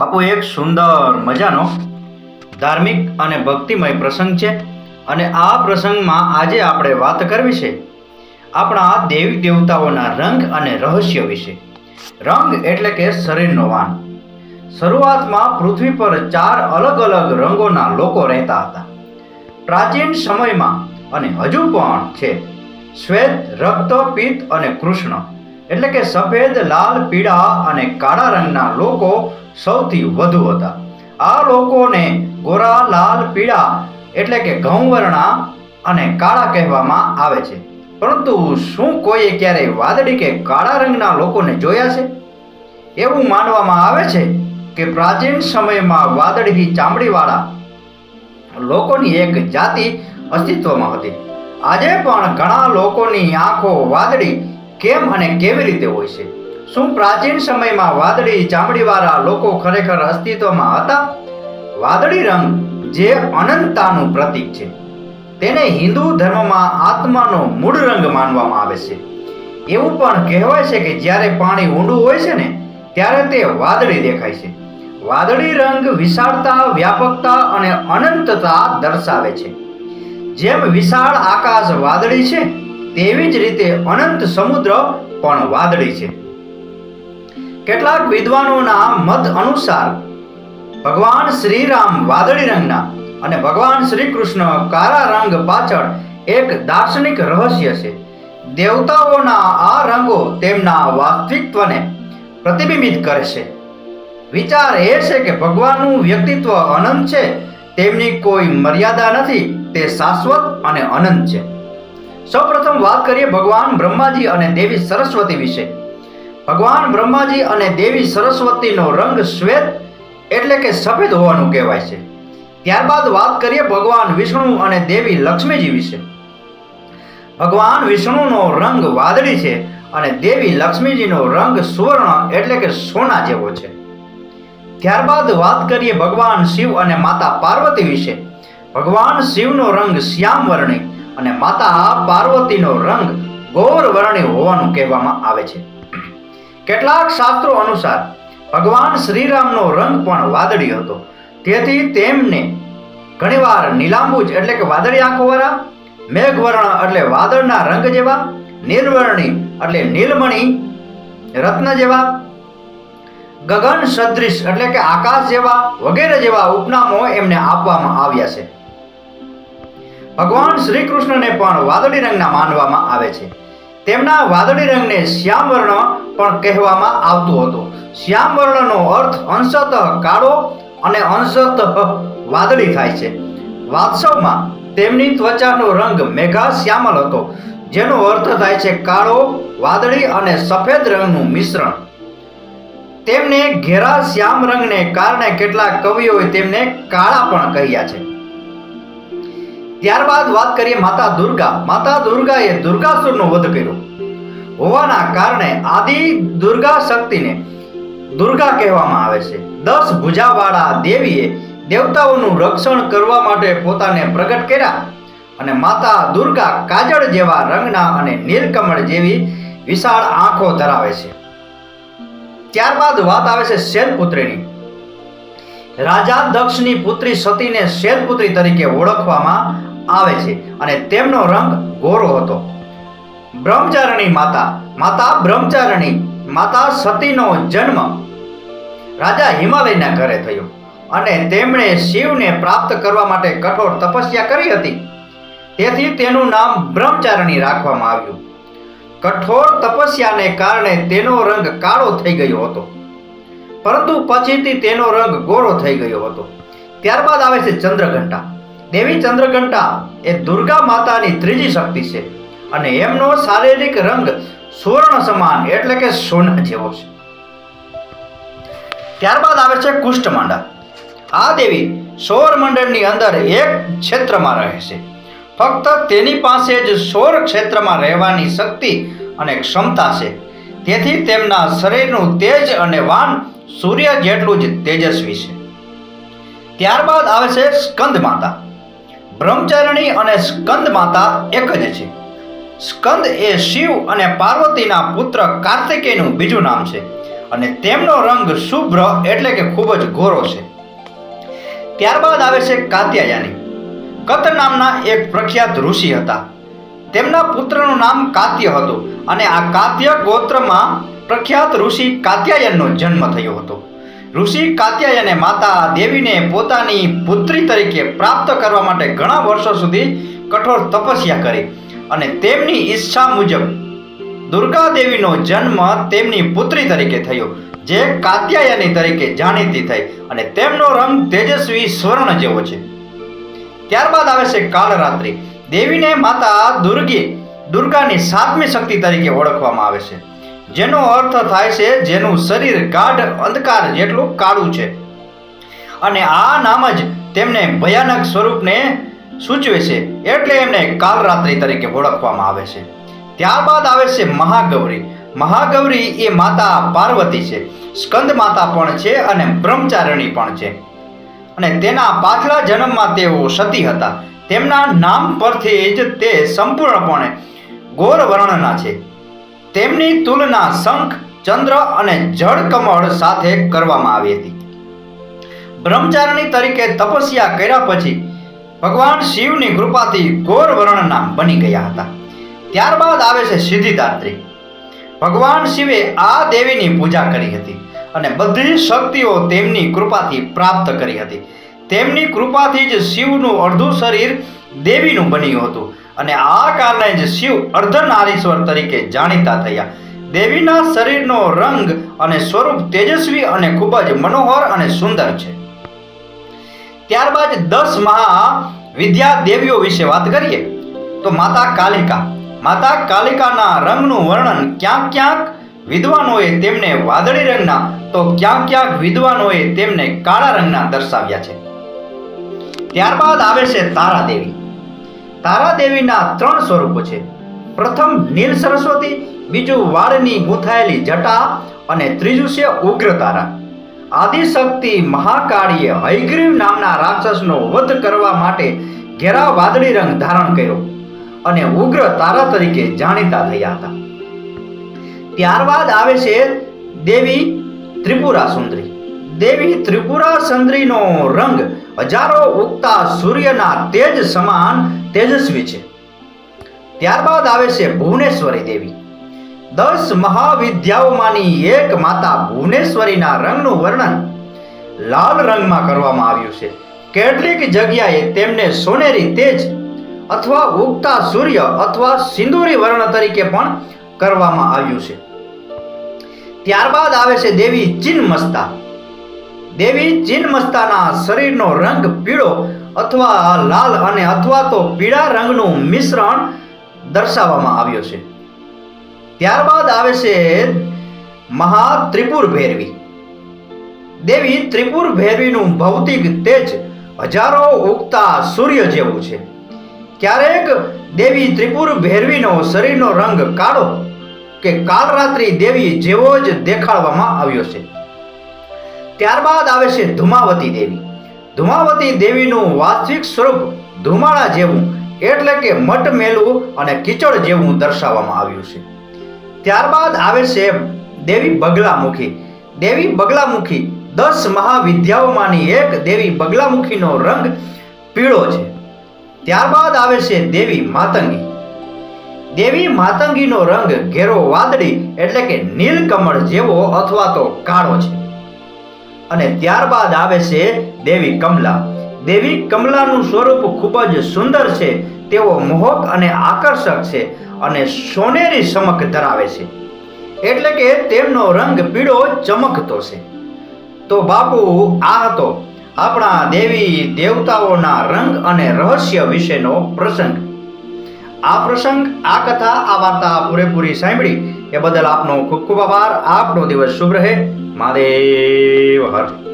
બાપુ, એક સુંદર મજાનો, ધાર્મિક અને ભક્તિમય પ્રસંગ છે અને આ પ્રસંગમાં આજે આપણે વાત કરવી છે આપણા દેવી દેવતાઓના રંગ અને રહસ્ય વિશે. રંગ એટલે કે શરીરનો વાન. શરૂઆતમાં પૃથ્વી પર ચાર અલગ અલગ રંગોના લોકો રહેતા હતા. પ્રાચીન સમયમાં અને હજુ પણ છે. શ્વેત, રક્ત, પિત્ત અને કૃષ્ણ. એટલે કે સફેદ, લાલ, પીળા અને કાળા રંગના લોકો સૌથી વધુ હતા. આ લોકોને ગોરા, લાલ, પીળા એટલે કે ઘઉંવર્ણા અને કાળા કહેવામાં આવે છે. પરંતુ શું કોઈએ ક્યારેય વાદળી કે કાળા રંગના લોકોને જોયા છે? એવું માનવામાં આવે છે કે પ્રાચીન સમયમાં વાદળી ચામડીવાળા લોકોની એક જાતિ અસ્તિત્વમાં હતી. આજે પણ ઘણા લોકોની આંખો વાદળી કેમ અને કેવી રીતે હોય છે? શું પ્રાચીન સમયમાં વાદળી ચામડીવાળા લોકો ખરેખર અસ્તિત્વમાં હતા? વાદળી રંગ જે અનંતતાનું પ્રતીક છે. તેને હિન્દુ ધર્મમાં આત્માનો મૂળ રંગ માનવામાં આવે છે. એવું પણ કહેવાય છે કે જ્યારે પાણી ઊંડું હોય છે ને, ત્યારે તે વાદળી દેખાય છે. વાદળી રંગ વિશાળતા, વ્યાપકતા અને અનંતતા દર્શાવે છે. જેમ વિશાળ આકાશ વાદળી છે તેવી જ રીતે અનંત સમુદ્ર પણ વાદળી છે. કેટલાક વિદ્વાનોના મત અનુસાર ભગવાન શ્રીરામ વાદળી રંગના અને ભગવાન શ્રી કૃષ્ણ કાળા રંગ પાછળ એક દાર્શનિક રહસ્ય છે. દેવતાઓના આ રંગો તેમના વાસ્તવિકત્વને પ્રતિબિંબિત કરે છે. વિચાર એ છે કે ભગવાનનું વ્યક્તિત્વ અનંત છે, તેમની કોઈ મર્યાદા નથી, તે શાશ્વત અને અનંત છે. સૌપ્રથમ વાત કરીએ ભગવાન બ્રહ્માજી અને દેવી સરસ્વતી વિશે. ભગવાન બ્રહ્માજી અને દેવી સરસ્વતીનો રંગ શ્વેત એટલે કે સફેદ હોવાનું કહેવાય છે. ત્યારબાદ વાત કરીએ ભગવાન વિષ્ણુ અને દેવી લક્ષ્મીજી વિશે. ભગવાન વિષ્ણુનો રંગ વાદળી છે અને દેવી લક્ષ્મીજીનો રંગ સુવર્ણ એટલે કે સોના જેવો છે. ત્યારબાદ વાત કરીએ ભગવાન શિવ અને માતા પાર્વતી વિશે. ભગવાન શિવનો રંગ શ્યામ વર્ણી અને માતા પાર્વતીનો રંગ ગૌર હોવાનું કહેવામાં આવે છે. કેટલાક શાસ્ત્રો અનુસાર ભગવાન શ્રીરામનો રંગ પણ વાદળી હતો. તેથી તેમને ઘણીવાર નીલાંબુજ એટલે કે વાદળી આંખોવાળા, મેઘવર્ણ એટલે વાદળના રંગ જેવા નિર્વર્ણી એટલે નીલમણી રત્ન જેવા ગગન સદૃશ એટલે કે આકાશ જેવા વગેરે જેવા ઉપનામો એમને આપવામાં આવ્યા છે. ભગવાન શ્રી કૃષ્ણને પણ વાદળી રંગના માનવામાં આવે છે. તેમના વાદળી રંગને શ્યામ વર્ણ પણ કહેવામાં આવતું હતું. શ્યામ વર્ણનો અર્થ અંશતઃ કાળો અને અંશતઃ વાદળી થાય છે. વાસ્તવમાં તેમની ત્વચાનો રંગ મેઘા શ્યામલ હતો, જેનો અર્થ થાય છે કાળો, વાદળી અને સફેદ રંગનું મિશ્રણ. તેમને ઘેરા શ્યામ રંગને કારણે કેટલાક કવિઓએ તેમને કાળા પણ કહ્યા છે. ત્યારબાદ વાત કરીએ માતા દુર્ગા. માતા દુર્ગાએ દુર્ગાસુરનો વધ કર્યો. હોવાના કારણે આદિ દુર્ગા શક્તિને દુર્ગા કહેવામાં આવે છે. દસ ભુજાવાળા દેવીએ દેવતાઓનું રક્ષણ કરવા માટે પોતાને પ્રગટ કર્યા અને માતા દુર્ગા કાજળ જેવા રંગના અને નીલકમળ જેવી વિશાળ આંખો ધરાવે છે. ત્યારબાદ વાત આવે છે શૈલપુત્રીની. રાજા દક્ષની પુત્રી સતીને શૈલપુત્રી તરીકે ઓળખવામાં આવે છે અને તેમનો રંગ ગોરો હતો. બ્રહ્મચારણી માતા માતા બ્રહ્મચારણી, માતા સતીનો જન્મ રાજા હિમાલયના ઘરે થયો અને તેમણે શિવને પ્રાપ્ત કરવા માટે કઠોર તપસ્યા કરી હતી. તેથી તેનું નામ બ્રહ્મચારણી રાખવામાં આવ્યું. કઠોર તપસ્યાને કારણે તેનો રંગ કાળો થઈ ગયો હતો. પરંતુ પછીથી તેનો રંગ ગોરો થઈ ગયો હતો. ત્યારબાદ આવે છે ચંદ્રઘંટા. દેવી ચંદ્રઘંટા એ દુર્ગા માતાની ત્રીજી શક્તિ છે અને એમનો શારીરિક રંગ સુવર્ણ સમાન એટલે કે સોના જેવો છે. ત્યારબાદ આવે છે કુષ્ઠમાંડા. આ દેવી સૌર મંડળની અંદર એક ક્ષેત્રમાં રહે છે. ફક્ત તેની પાસે જ સૌર ક્ષેત્રમાં રહેવાની શક્તિ અને ક્ષમતા છે. તેથી તેમના શરીરનું તેજ અને વાન સૂર્ય જેટલું જ તેજસ્વી છે. ત્યારબાદ આવે છે સ્કંદ માતા બ્રહ્મચારિણી અને સ્કંદ માતા એક જ છે. સ્કંદ એ શિવ અને પાર્વતીના પુત્ર કાર્તિકેયનું બીજું નામ છે અને તેમનો રંગ શુભ્ર એટલે કે ખૂબ જ ગોરો છે. ત્યારબાદ આવે છે કાત્યાયાની. કત નામના એક પ્રખ્યાત ઋષિ હતા. તેમના પુત્રનું નામ કાત્ય હતું અને આ કાત્ય ગોત્રમાં પ્રખ્યાત ઋષિ કાત્યાયનનો જન્મ થયો હતો. ઋષિ કાત્યાયને માતા દેવીને પોતાની પુત્રી તરીકે પ્રાપ્ત કરવા માટે ઘણા વર્ષો સુધી કઠોર તપસ્યા કરી અને તેમની ઈચ્છા મુજબ દુર્ગા દેવીનો જન્મ તેમની પુત્રી તરીકે થયો, જે કાત્યાયની તરીકે જાણીતી થઈ અને તેમનો રંગ તેજસ્વી સ્વર્ણ જેવો છે. ત્યારબાદ આવે છે કાળરાત્રિ દેવીને માતા દુર્ગી દુર્ગાની સાતમી શક્તિ તરીકે ઓળખવામાં આવે છે. જેનો અર્થ થાય છે જેનું શરીર ગાઢ અંધકાર જેટલું કાળું છે. અને આ નામ જ તેમને ભયાનક સ્વરૂપને સૂચવે છે એટલે એમને કાલરાત્રિ તરીકે ઓળખવામાં આવે છે. ત્યારબાદ આવે છે મહાગૌરી. મહાગૌરી એ માતા પાર્વતી છે. સ્કંદ માતા પણ છે અને બ્રહ્મચારિણી પણ છે. અને તેના પાછલા જન્મમાં તેઓ સતી હતા. તેમના નામ પરથી જ તે સંપૂર્ણપણે ગોર વર્ણના છે. તેમની તુલના શંખ, ચંદ્ર અને જળ કમળ સાથે કરવામાં આવી હતી. બ્રહ્મચારિણી તરીકે તપસ્યા કર્યા પછી ભગવાન શિવની કૃપાથી ગોર વર્ણના બની ગયા હતા. ત્યારબાદ આવે છે સિદ્ધિદાત્રી. ભગવાન શિવે આ દેવીની પૂજા કરી હતી અને બધી શક્તિઓ તેમની કૃપાથી પ્રાપ્ત કરી હતી. તેમની કૃપાથી જ શિવનું અડધું શરીર દેવીનું બન્યું હતું અને આ કારણે જ શિવ અર્ધનારીશ્વર તરીકે જાણીતા થયા. દેવીના શરીરનો રંગ અને સ્વરૂપ તેજસ્વી અને ખૂબ જ મનોહર અને સુંદર છે. ત્યારબાદ દસ મહા વિદ્યા દેવીઓ વિશે વાત કરીએ, તો માતા કાલિકા. માતા કાલિકાના રંગનું વર્ણન ક્યાંક ક્યાંક વિદ્વાનોએ તેમને વાદળી રંગના, તો ક્યાંક ક્યાંક વિદ્વાનોએ તેમને કાળા રંગના દર્શાવ્યા છે. ત્યારબાદ આવે છે તારા દેવી તારા દેવીના ત્રણ સ્વરૂપો છે. પ્રથમ નીલ સરસ્વતી, બીજું વાળની ગૂંથાયેલી જટા અને ત્રીજું છે ઉગ્ર તારા આદિશક્તિ મહાકાળીએ હયગ્રીવ નામના રાક્ષસનો વધ કરવા માટે ઘેરા વાદળી રંગ ધારણ કર્યો અને ઉગ્ર તારા તરીકે જાણીતા થયા હતા. ત્યારબાદ આવે છે દેવી ત્રિપુરા સુંદરી. દેવી ત્રિપુરા સુંદરીનો રંગ હજારો ઉગતા સૂર્યના તેજ સમાન તેજસ્વી છે. ત્યારબાદ આવે છે ભુવનેશ્વરી દેવી. દસ મહાવિદ્યાઓમાંની એક માતા ભુવનેશ્વરીના રંગનું વર્ણન લાલ રંગમાં કરવામાં આવ્યું છે. કેટલીક જગ્યાએ તેમને સોનેરી તેજ અથવા ઉગતા સૂર્ય અથવા સિંદૂરી વર્ણ તરીકે પણ કરવામાં આવ્યું છે. ત્યારબાદ આવે છે દેવી ચિન્મસ્તા. દેવી ચિન્મસ્તાના શરીરનો રંગ પીળો અથવા લાલ અને અથવા તો પીળા રંગનું મિશ્રણ દર્શાવવામાં આવ્યો છે. ત્યારબાદ આવે છે મહા ત્રિપુર ભૈરવી. દેવી ત્રિપુર ભૈરવીનું ભૌતિક તેજ હજારો ઉગતા સૂર્ય જેવું છે. ક્યારેક દેવી ત્રિપુર ભૈરવીનો શરીરનો રંગ કાળો કે કાલરાત્રિ દેવી જેવો જ દેખાડવામાં આવ્યો છે. ત્યારબાદ આવે છે ધુમાવતી દેવી. ધુમાવતી દેવીનું વાસ્તવિક સ્વરૂપ ધુમાળા જેવું, એટલે કે મટમેલું અને કીચડ જેવું દર્શાવવામાં આવ્યું છે. ત્યારબાદ આવે છે દેવી બગલામુખી. દેવી બગલામુખી દસ મહાવિદ્યાઓમાંની એક દેવી બગલામુખીનો રંગ પીળો છે. ત્યારબાદ આવે છે દેવી માતંગી. દેવી માતંગીનો રંગ ઘેરો વાદળી, એટલે કે નીલકમળ જેવો અથવા તો કાળો છે. અને ત્યારબાદ આવે છે દેવી કમલા. દેવી કમલાનું સ્વરૂપ ખૂબ જ સુંદર છે, તેઓ મોહક અને આકર્ષક છે અને સોનેરી ચમક ધરાવે છે. એટલે કે તેમનો રંગ પીળો ચમકતો છે. તો બાપુ, આ હતો આપણા દેવી દેવતાઓના રંગ અને રહસ્ય વિશેનો પ્રસંગ. આ પ્રસંગ, આ કથા, આ વાર્તા પૂરેપૂરી સાંભળી એ બદલ આપનો ખૂબ ખૂબ આભાર. આપનો દિવસ શુભ રહે. Madre, bajar.